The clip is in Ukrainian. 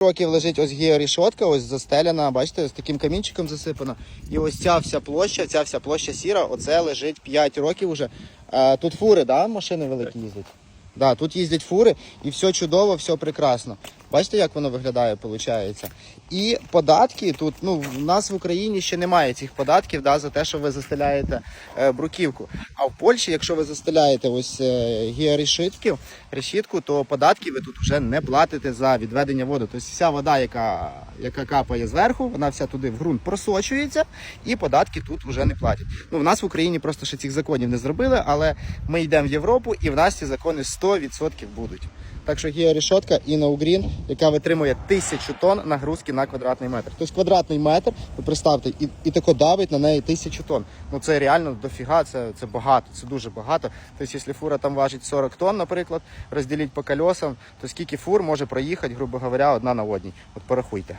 років лежить ось георішотка, ось застеляна, бачите, з таким камінчиком засипана. І ось ця вся площа, ця вся площа сіра, оце лежить 5 років уже. Е, тут фури, да, машини великі їздять. Да, тут їздять фури і все чудово, все прекрасно. Бачите, як воно виглядає, виходить? І податки тут, ну, в нас в Україні ще немає цих податків да, за те, що ви застеляєте е, бруківку. А в Польщі, якщо ви застеляєте ось е, решітку, то податки ви тут вже не платите за відведення води. Тобто вся вода, яка, яка капає зверху, вона вся туди в ґрунт просочується, і податки тут вже не платять. Ну, в нас в Україні просто ще цих законів не зробили, але ми йдемо в Європу і в нас ці закони 100% будуть. Так що георішотка і Green, яка витримує тисячу тонн нагрузки на квадратний метр. Тобто квадратний метр, ви представте, і, і тако давить на неї тисячу тонн. Ну це реально дофіга, це, це багато, це дуже багато. Тобто, якщо фура там важить 40 тонн, наприклад, розділіть по кольосам, то скільки фур може проїхати, грубо говоря, одна на одній. От порахуйте.